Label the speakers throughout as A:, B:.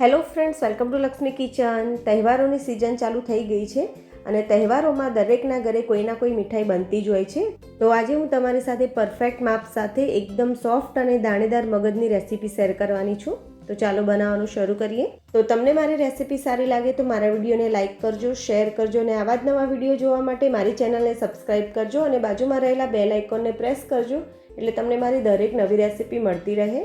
A: Hello friends, welcome to Lakshmi kitchen. તહેવારોની season ચાલુ થઈ ગઈ છે અને તહેવારોમાં દરેકના ઘરે કોઈના કોઈ મીઠાઈ બનતી જ હોય છે. તો આજે હું તમારી સાથે પરફેક્ટ માપ સાથે એકદમ સોફ્ટ અને દાણેદાર મગજની રેસીપી શેર કરવાની છું. તો ચાલો બનાવવાનું શરૂ કરીએ. તો તમને મારી રેસીપી સારી લાગે તો મારા વિડીયોને લાઇક કરજો શેર કરજો અને આવા જ નવા વીડિયો જોવા માટે મારી ચેનલને સબસ્ક્રાઇબ કરજો અને બાજુમાં રહેલા બેલ આઇકોનને પ્રેસ કરજો એટલે તમને મારી દરેક નવી રેસીપી મળતી રહે.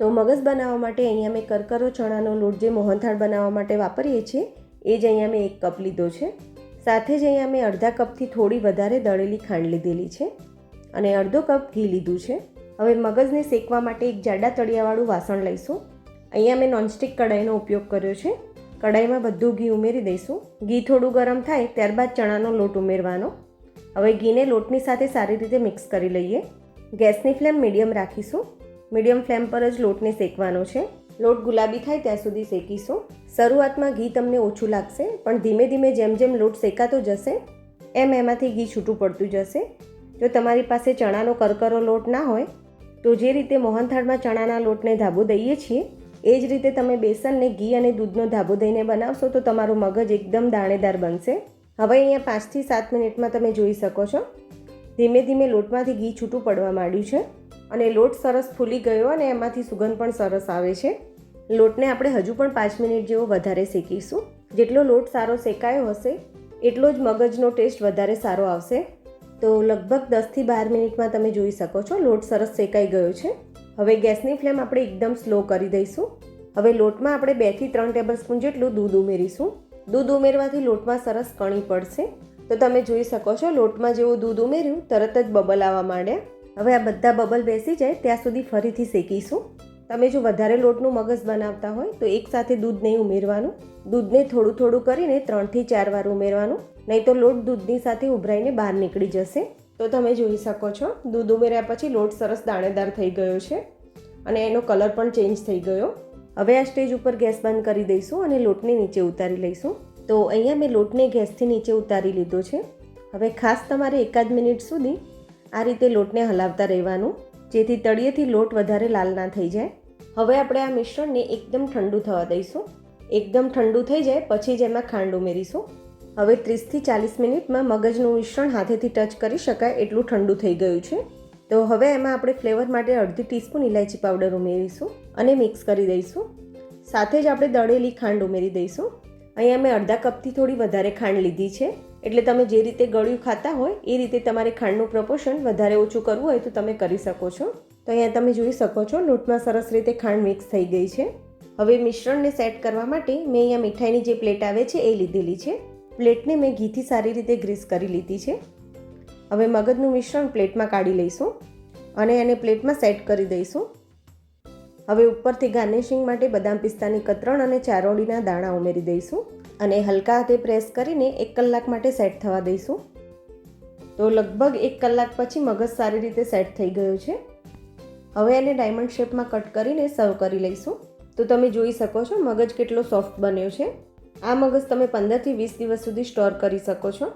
A: તો મગજ બનાવવા માટે અહીંયા મેં કરકરો ચણાનો લોટ જે મોહનથાળ બનાવવા માટે વાપરીએ છીએ, એ જ અહીંયા મેં એક કપ લીધો છે. સાથે જ અહીંયા મેં અડધા કપથી થોડી વધારે દળેલી ખાંડ લીધેલી છે અને અડધો કપ ઘી લીધું છે. હવે મગજને શેકવા માટે એક જાડા તળિયાવાળું વાસણ લઈશું. અહીંયા મેં નોનસ્ટિક કઢાઈનો ઉપયોગ કર્યો છે. કઢાઈમાં બધું ઘી ઉમેરી દઈશું. ઘી થોડું ગરમ થાય ત્યારબાદ ચણાનો લોટ ઉમેરવાનો. હવે ઘીને લોટની સાથે સારી રીતે મિક્સ કરી લઈએ. ગેસની ફ્લેમ મીડિયમ રાખીશું. મીડિયમ ફ્લેમ પર જ લોટને શેકવાનો છે. લોટ ગુલાબી થાય ત્યાં સુધી શેકીશું. શરૂઆતમાં ઘી તમને ઓછું લાગશે, પણ ધીમે ધીમે જેમ જેમ લોટ શેકાતો જશે, એમ એમાંથી ઘી છૂટું પડતું જશે. જો તમારી પાસે ચણાનો કરકરો લોટ ના હોય, તો જે રીતે મોહનથાળમાં ચણાના લોટને ધાબો દઈએ છીએ, એ જ રીતે તમે બેસનને ઘી અને દૂધનો ધાબો દઈને બનાવશો તો તમારું મગજ એકદમ દાણેદાર બનશે. હવે અહીંયા પાંચથી સાત મિનિટમાં તમે જોઈ શકો છો. ધીમે ધીમે લોટમાંથી ઘી છૂટું પડવા માંડ્યું છે. અને લોટ સરસ ફૂલી ગયો અને એમાંથી સુગંધ પણ સરસ આવે છે. લોટને આપણે હજુ પણ પાંચ મિનિટ જેવો વધારે શેકીશું. જેટલો લોટ સારો શેકાયો હશે, એટલો જ મગજનો ટેસ્ટ વધારે સારો આવશે. તો લગભગ દસથી બાર મિનિટમાં તમે જોઈ શકો છો, લોટ સરસ શેકાઈ ગયો છે. હવે ગેસની ફ્લેમ આપણે એકદમ સ્લો કરી દઈશું. હવે લોટમાં આપણે બેથી ત્રણ ટેબલ સ્પૂન જેટલું દૂધ ઉમેરીશું. દૂધ ઉમેરવાથી લોટમાં સરસ કણી પડશે. તો તમે જોઈ શકો છો, લોટમાં જેવું દૂધ ઉમેર્યું, તરત જ બબલ આવવા માંડ્યા. હવે આ બધા બબલ બેસી જાય, ત્યાં સુધી ફરીથી શેકીશું. તમે જો વધારે લોટનું મગજ બનાવતા હોય, તો એકસાથે દૂધ નહીં ઉમેરવાનું. દૂધને થોડું થોડું કરીને ત્રણથી ચાર વાર ઉમેરવાનું. નહીં તો લોટ દૂધની સાથે ઉભરાઈને બહાર નીકળી જશે. તો તમે જોઈ શકો છો, દૂધ ઉમેર્યા પછી લોટ સરસ દાણેદાર થઈ ગયો છે અને એનો કલર પણ ચેન્જ થઈ ગયો. હવે આ સ્ટેજ ઉપર ગેસ બંધ કરી દઈશું અને લોટને નીચે ઉતારી લઈશું. તો અહીંયા મેં લોટને ગેસથી નીચે ઉતારી લીધો છે. હવે ખાસ તમારે એકાદ મિનિટ સુધી આ રીતે લોટને હલાવતા રહેવાનું, જેથી તળિયેથી લોટ વધારે લાલ ના થઈ જાય. હવે આપણે આ મિશ્રણને એકદમ ઠંડુ થવા દઈશું. એકદમ ઠંડુ થઈ જાય, પછી જ એમાં ખાંડ ઉમેરીશું. હવે ત્રીસથી ચાલીસ મિનિટમાં મગજનું મિશ્રણ હાથેથી ટચ કરી શકાય એટલું ઠંડુ થઈ ગયું છે. તો હવે એમાં આપણે ફ્લેવર માટે અડધી ટીસ્પૂન ઇલાયચી પાવડર ઉમેરીશું અને મિક્સ કરી દઈશું. સાથે જ આપણે દળેલી ખાંડ ઉમેરી દઈશું. અહીંયા મેં અડધા કપથી થોડી વધારે ખાંડ લીધી છે. એટલે તમે જે રીતે ગળ્યું ખાતા હોય, એ રીતે તમારે ખાંડનું પ્રપોર્શન વધારે ઓછું કરવું હોય તો તમે કરી શકો છો. તો અહીંયા તમે જોઈ શકો છો, લોટમાં સરસ રીતે ખાંડ મિક્સ થઈ ગઈ છે. હવે મિશ્રણને સેટ કરવા માટે મેં અહીંયા મીઠાઈની જે પ્લેટ આવે છે, એ લીધેલી છે. પ્લેટને મેં ઘીથી સારી રીતે ગ્રીસ કરી લીધી છે. હવે મગજનું મિશ્રણ પ્લેટમાં કાઢી લઈશું અને એને પ્લેટમાં સેટ કરી દઈશું. હવે ઉપરથી ગાર્નિશિંગ માટે બદામ પિસ્તાની કતરણ અને ચારોડીના દાણા ઉમેરી દઈશું. અને હલકા હાથે પ્રેસ કરીને એક કલાક માટે સેટ થવા દઈશું. તો લગભગ એક કલાક પછી મગજ સારી રીતે સેટ થઈ ગયું છે. હવે એને ડાયમંડ શેપમાં કટ કરીને સર્વ કરી લઈશું. તો તમે જોઈ શકો છો મગજ કેટલો સોફ્ટ બન્યો છે. આ મગજ તમે પંદરથી વીસ દિવસ સુધી સ્ટોર કરી શકો છો.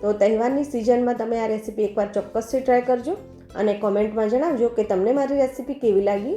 A: તો તહેવારની સિઝનમાં તમે આ રેસીપી એકવાર ચોક્કસથી ટ્રાય કરજો અને કોમેન્ટમાં જણાવજો કે તમને મારી રેસીપી કેવી લાગી.